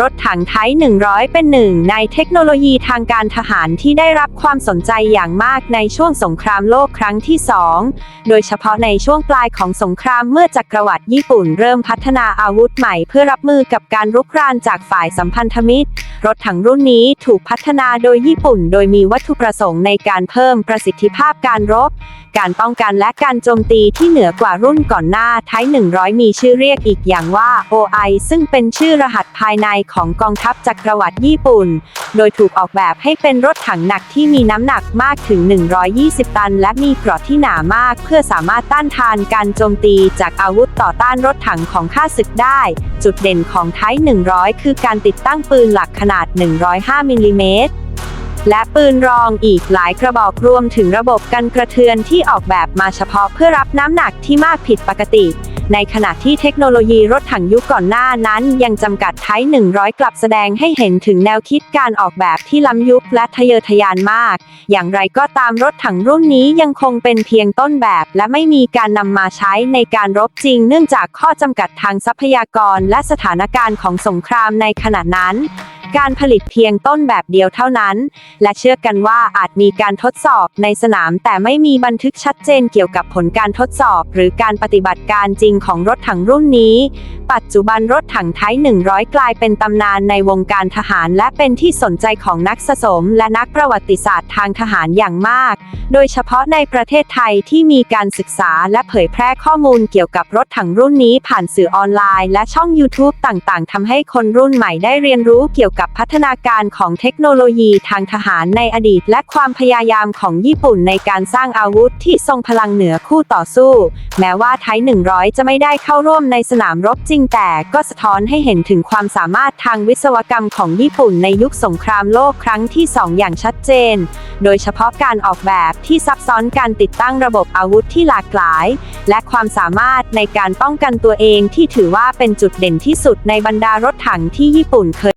รถถังไทย 100 เป็นหนึ่งในเทคโนโลยีทางการทหารที่ได้รับความสนใจอย่างมากในช่วงสงครามโลกครั้งที่ 2 โดยเฉพาะในช่วงปลายของสงครามเมื่อจักรวรรดิญี่ปุ่นเริ่มพัฒนาอาวุธใหม่เพื่อรับมือกับการรุกรานจากฝ่ายสัมพันธมิตร รถถังรุ่นนี้ถูกพัฒนาโดยญี่ปุ่น โดยมีวัตถุประสงค์ในการเพิ่มประสิทธิภาพการรบ การป้องกันและการโจมตีที่เหนือกว่ารุ่นก่อนหน้าไทย100 มีชื่อเรียกอีกอย่างว่า OI ซึ่งเป็นชื่อรหัสภายในของกองทัพจักรวรรดิญี่ปุ่น โดยถูกออกแบบให้เป็นรถถังหนักที่มีน้ำหนักมากถึง 120 ตัน และมีเกราะที่หนามาก เพื่อสามารถต้านทานการโจมตีจากอาวุธต่อต้านรถถังของข้าศึกได้ จุดเด่นของไทย100 คือการติดตั้งปืนหลักขนาด 105 มิลลิเมตร และปืนรองอีกหลายกระบอกรวมถึงระบบกันกระเทือนที่ออกแบบมาเฉพาะเพื่อรับน้ำหนักที่มากผิดปกติ ในขณะที่เทคโนโลยีรถถังยุคก่อนหน้านั้น ยังจำกัดไทย100 กลับแสดงให้เห็นถึงแนวคิดการออกแบบที่ล้ำยุคและทะเยอทะยานมาก อย่างไรก็ตามรถถังรุ่นนี้ยังคงเป็นเพียงต้นแบบ และไม่มีการนำมาใช้ในการรบจริง เนื่องจากข้อจำกัดทางทรัพยากรและสถานการณ์ของสงครามในขณะนั้น การผลิตเพียงต้นแบบเดียวเท่านั้น และเชื่อกันว่าอาจมีการทดสอบในสนาม แต่ไม่มีบันทึกชัดเจนเกี่ยวกับผลการทดสอบ หรือการปฏิบัติการจริงของรถถังรุ่นนี้ ปัจจุบันรถถังไทย100 กลายเป็นตำนานในวงการทหาร และเป็นที่สนใจของนักสะสม และนักประวัติศาสตร์ทางทหารอย่างมาก โดยเฉพาะในประเทศไทยที่มีการศึกษาและเผยแพร่ข้อมูลเกี่ยวกับรถถังรุ่นนี้ผ่านสื่อออนไลน์ และช่อง YouTube ต่างๆทำให้คนรุ่นใหม่ได้เรียนรู้เกี่ยวกับกับพัฒนาการของเทคโนโลยีทางทหารในอดีต และความพยายามของญี่ปุ่นในการสร้างอาวุธที่ทรงพลังเหนือคู่ต่อสู้ แม้ว่าไทย100 จะไม่ได้เข้าร่วมในสนามรบจริงแต่ก็สะท้อนให้เห็นถึงความสามารถทางวิศวกรรมของญี่ปุ่นในยุคสงครามโลกครั้งที่ 2 อย่างชัดเจน โดยเฉพาะการออกแบบที่ซับซ้อนการติดตั้งระบบอาวุธที่หลากหลาย และความสามารถในการป้องกันตัวเองที่ถือว่าเป็นจุดเด่นที่สุดในบรรดารถถังที่ญี่ปุ่นเคย